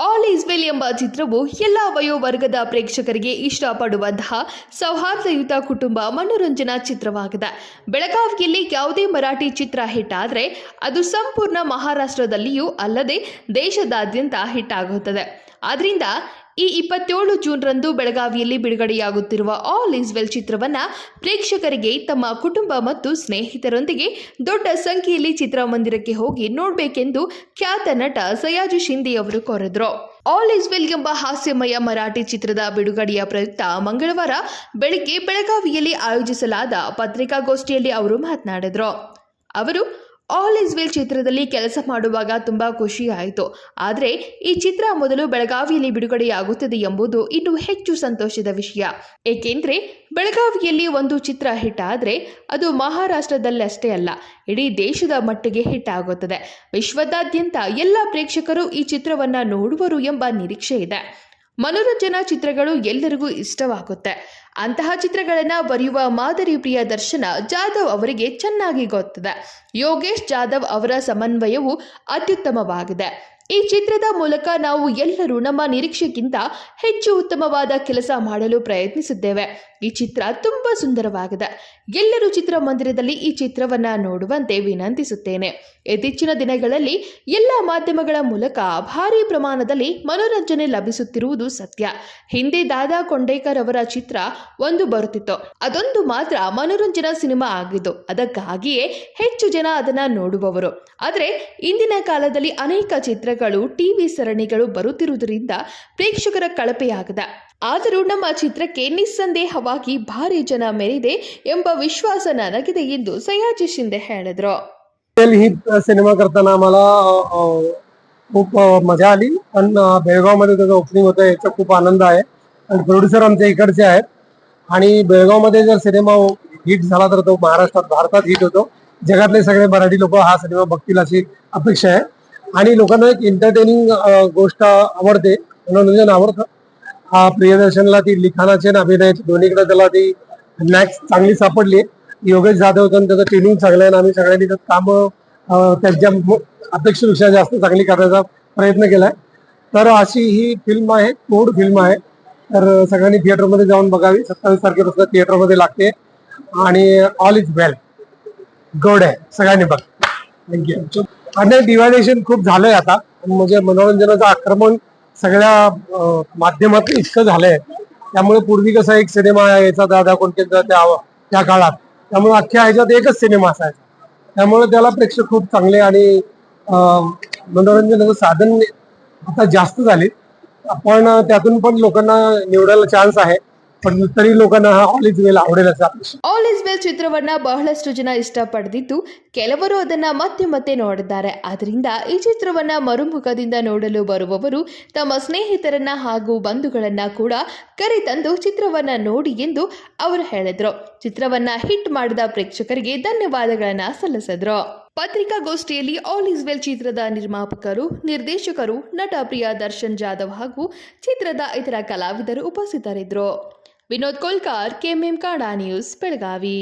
All is well ಎಂಬ ಚಿತ್ರವು ಎಲ್ಲ ವಯೋವರ್ಗದ ಪ್ರೇಕ್ಷಕರಿಗೆ ಇಷ್ಟಪಡುವಂತಹ ಸೌಹಾರ್ದಯುತ ಕುಟುಂಬ ಮನೋರಂಜನಾ ಚಿತ್ರವಾಗಿದೆ. ಬೆಳಗಾವಿಯಲ್ಲಿ ಯಾವುದೇ ಮರಾಠಿ ಚಿತ್ರ ಹಿಟ್ ಆದರೆ ಅದು ಸಂಪೂರ್ಣ ಮಹಾರಾಷ್ಟ್ರದಲ್ಲಿಯೂ ಅಲ್ಲದೆ ದೇಶದಾದ್ಯಂತ ಹಿಟ್ ಆಗುತ್ತದೆ. ಆದ್ರಿಂದ ಈ ಇಪ್ಪತ್ತೇಳು ಜೂನ್ರಂದು ಬೆಳಗಾವಿಯಲ್ಲಿ ಬಿಡುಗಡೆಯಾಗುತ್ತಿರುವ ಆಲ್ ಈಸ್ ವೆಲ್ ಚಿತ್ರವನ್ನ ಪ್ರೇಕ್ಷಕರಿಗೆ, ತಮ್ಮ ಕುಟುಂಬ ಮತ್ತು ಸ್ನೇಹಿತರೊಂದಿಗೆ ದೊಡ್ಡ ಸಂಖ್ಯೆಯಲ್ಲಿ ಚಿತ್ರಮಂದಿರಕ್ಕೆ ಹೋಗಿ ನೋಡಬೇಕೆಂದು ಖ್ಯಾತ ನಟ ಸಯಾಜು ಶಿಂದೆ ಅವರು ಕೋರಿದ್ರು. ಆಲ್ ಈಸ್ ವೆಲ್ ಎಂಬ ಹಾಸ್ಯಮಯ ಮರಾಠಿ ಚಿತ್ರದ ಬಿಡುಗಡೆಯ ಪ್ರಯುಕ್ತ ಮಂಗಳವಾರ ಬೆಳಗ್ಗೆ ಬೆಳಗಾವಿಯಲ್ಲಿ ಆಯೋಜಿಸಲಾದ ಪತ್ರಿಕಾಗೋಷ್ಠಿಯಲ್ಲಿ ಅವರು ಮಾತನಾಡಿದ್ರು. ಅವರು ಆಲ್ ಇಸ್ ವೆಲ್ ಚಿತ್ರದಲ್ಲಿ ಕೆಲಸ ಮಾಡುವಾಗ ತುಂಬ ಖುಷಿ ಆಯಿತು. ಆದರೆ ಈ ಚಿತ್ರ ಮೊದಲು ಬೆಳಗಾವಿಯಲ್ಲಿ ಬಿಡುಗಡೆಯಾಗುತ್ತದೆ ಎಂಬುದು ಇನ್ನು ಹೆಚ್ಚು ಸಂತೋಷದ ವಿಷಯ. ಏಕೆಂದರೆ ಬೆಳಗಾವಿಯಲ್ಲಿ ಒಂದು ಚಿತ್ರ ಹಿಟ್ ಆದರೆ ಅದು ಮಹಾರಾಷ್ಟ್ರದಲ್ಲಷ್ಟೇ ಅಲ್ಲ, ಇಡೀ ದೇಶದ ಮಟ್ಟಿಗೆ ಹಿಟ್ ಆಗುತ್ತದೆ. ವಿಶ್ವದಾದ್ಯಂತ ಎಲ್ಲ ಪ್ರೇಕ್ಷಕರು ಈ ಚಿತ್ರವನ್ನು ನೋಡುವರು ಎಂಬ ನಿರೀಕ್ಷೆ ಇದೆ. ಮನೋರಂಜನಾ ಚಿತ್ರಗಳು ಎಲ್ಲರಿಗೂ ಇಷ್ಟವಾಗುತ್ತೆ. ಅಂತಹ ಚಿತ್ರಗಳನ್ನು ಬರೆಯುವ ಮಾದರಿ ಪ್ರಿಯ ದರ್ಶನ ಜಾಧವ್ ಅವರಿಗೆ ಚೆನ್ನಾಗಿ ಗೊತ್ತಿದೆ. ಯೋಗೇಶ್ ಜಾಧವ್ ಅವರ ಸಮನ್ವಯವು ಅತ್ಯುತ್ತಮವಾಗಿದೆ. ಈ ಚಿತ್ರದ ಮೂಲಕ ನಾವು ಎಲ್ಲರೂ ನಮ್ಮ ನಿರೀಕ್ಷೆಗಿಂತ ಹೆಚ್ಚು ಉತ್ತಮವಾದ ಕೆಲಸ ಮಾಡಲು ಪ್ರಯತ್ನಿಸಿದ್ದೇವೆ. ಈ ಚಿತ್ರ ತುಂಬಾ ಸುಂದರವಾಗಿದೆ. ಎಲ್ಲರೂ ಚಿತ್ರಮಂದಿರದಲ್ಲಿ ಈ ಚಿತ್ರವನ್ನ ನೋಡುವಂತೆ ವಿನಂತಿಸುತ್ತೇನೆ. ಇತ್ತೀಚಿನ ದಿನಗಳಲ್ಲಿ ಎಲ್ಲ ಮಾಧ್ಯಮಗಳ ಮೂಲಕ ಭಾರೀ ಪ್ರಮಾಣದಲ್ಲಿ ಮನೋರಂಜನೆ ಲಭಿಸುತ್ತಿರುವುದು ಸತ್ಯ. ಹಿಂದೆ ದಾದಾ ಕೊಂಡೇಕರ್ ಅವರ ಚಿತ್ರ ಒಂದು ಬರುತ್ತಿತ್ತು ಅದೊಂದು ಮಾತ್ರ ಮನೋರಂಜನಾ ಸಿನಿಮಾ ಆಗಿದ್ದು ಅದಕ್ಕಾಗಿಯೇ ಹೆಚ್ಚು ಜನ ಅದನ್ನ ನೋಡುವವರು ಆದರೆ ಇಂದಿನ ಕಾಲದಲ್ಲಿ ಅನೇಕ ಚಿತ್ರಗಳು ಟಿವಿ ಸರಣಿಗಳು ಬರುತ್ತಿರುವುದರಿಂದ ಪ್ರೇಕ್ಷಕರ ಕಳಪೆಯಾಗಿದೆ ಆದರೂ ನಮ್ಮ ಚಿತ್ರಕ್ಕೆ ನಿಸ್ಸಂದೇಹವಾಗಿ ಭಾರಿ ಜನ ಮೆರಿದೆ ಎಂಬ ವಿಶ್ವಾಸ ನನಗಿದೆ ಎಂದು ಸಯಾಜಿ ಶಿಂದೆ ಹೇಳಿದ್ರು तेल ही सिनेमा करताना आम्हाला अ, खूप अ, मजा आली पण बेळगाव मध्ये त्याचं ओपनिंग होतं याचा खूप आनंद आहे आणि प्रोड्युसर आमच्या इकडचे आहेत आणि बेळगावमध्ये जर सिनेमा हिट झाला तर तो महाराष्ट्रात भारतात हिट होतो. जगातले सगळे मराठी लोक हा सिनेमा बघतील अशी अपेक्षा आहे. आणि लोकांना एक एंटरटेनिंग गोष्ट आवडते मनोरंजन आवडतं. हा प्रियदर्शनला ती लिखाणाची आणि अभिनयाची दोन्हीकडे त्याला ती नॅक्स चांगली सापडली योगेश जाधव होतं त्याचं ट्रेनिंग चांगलं आहे आम्ही सगळ्यांनी त्यात कामं त्यांच्या अपेक्षेपेक्षा जास्त चांगली करण्याचा प्रयत्न केलाय. तर अशी ही फिल्म आहे कोड फिल्म आहे. तर सगळ्यांनी थिएटरमध्ये जाऊन बघावी. सत्तावीस तारखेपासून थिएटरमध्ये लागते. आणि ऑल इज वेल गुड आहे. सगळ्यांनी बघ. थँक्यू आणि डिव्हायडेशन खूप झालंय आता. म्हणजे मनोरंजनाचं आक्रमण सगळ्या माध्यमात इतकं झालंय. त्यामुळे पूर्वी कसं एक सिनेमा यायचा दादा कोणत्या त्या त्या काळात. त्यामुळे अख्ख्या ह्याच्यात एकच सिनेमा असायचा. त्यामुळे त्याला प्रेक्षक खूप चांगले आणि मनोरंजनाचं साधन आता जास्त झाले पण त्यातून पण लोकांना निवडायला चान्स आहे पण तरी लोकांना हा ऑल इज वेल आवडेल असं अपेक्षा ಆಲ್ ಇಸ್ ವೆಲ್ ಚಿತ್ರವನ್ನ ಬಹಳಷ್ಟು ಜನ ಇಷ್ಟಪಡೆದಿದ್ದು ಕೆಲವರು ಅದನ್ನ ಮತ್ತೆ ಮತ್ತೆ ನೋಡಿದ್ದಾರೆ ಆದ್ರಿಂದ ಈ ಚಿತ್ರವನ್ನ ಮರುಮುಖದಿಂದ ನೋಡಲು ಬರುವವರು ತಮ್ಮ ಸ್ನೇಹಿತರನ್ನ ಹಾಗೂ ಬಂಧುಗಳನ್ನ ಕೂಡ ಕರೆತಂದು ಚಿತ್ರವನ್ನ ನೋಡಿ ಎಂದು ಅವರು ಹೇಳಿದ್ರು ಚಿತ್ರವನ್ನ ಹಿಟ್ ಮಾಡಿದ ಪ್ರೇಕ್ಷಕರಿಗೆ ಧನ್ಯವಾದಗಳನ್ನ ಸಲ್ಲಿಸಿದ್ರು ಪತ್ರಿಕಾಗೋಷ್ಠಿಯಲ್ಲಿ ಆಲ್ ಈಸ್ ವೆಲ್ ಚಿತ್ರದ ನಿರ್ಮಾಪಕರು, ನಿರ್ದೇಶಕರು, ನಟ ಪ್ರಿಯ ದರ್ಶನ್ ಜಾಧವ್ ಹಾಗೂ ಚಿತ್ರದ ಇತರ ಕಲಾವಿದರು ಉಪಸ್ಥಿತರಿದ್ದರು. ವಿನೋದ್ ಕೋಲ್ಕಾರ್, ಕೆಎಂಎಂ ಕಾಡಾ ನ್ಯೂಸ್, ಬೆಳಗಾವಿ.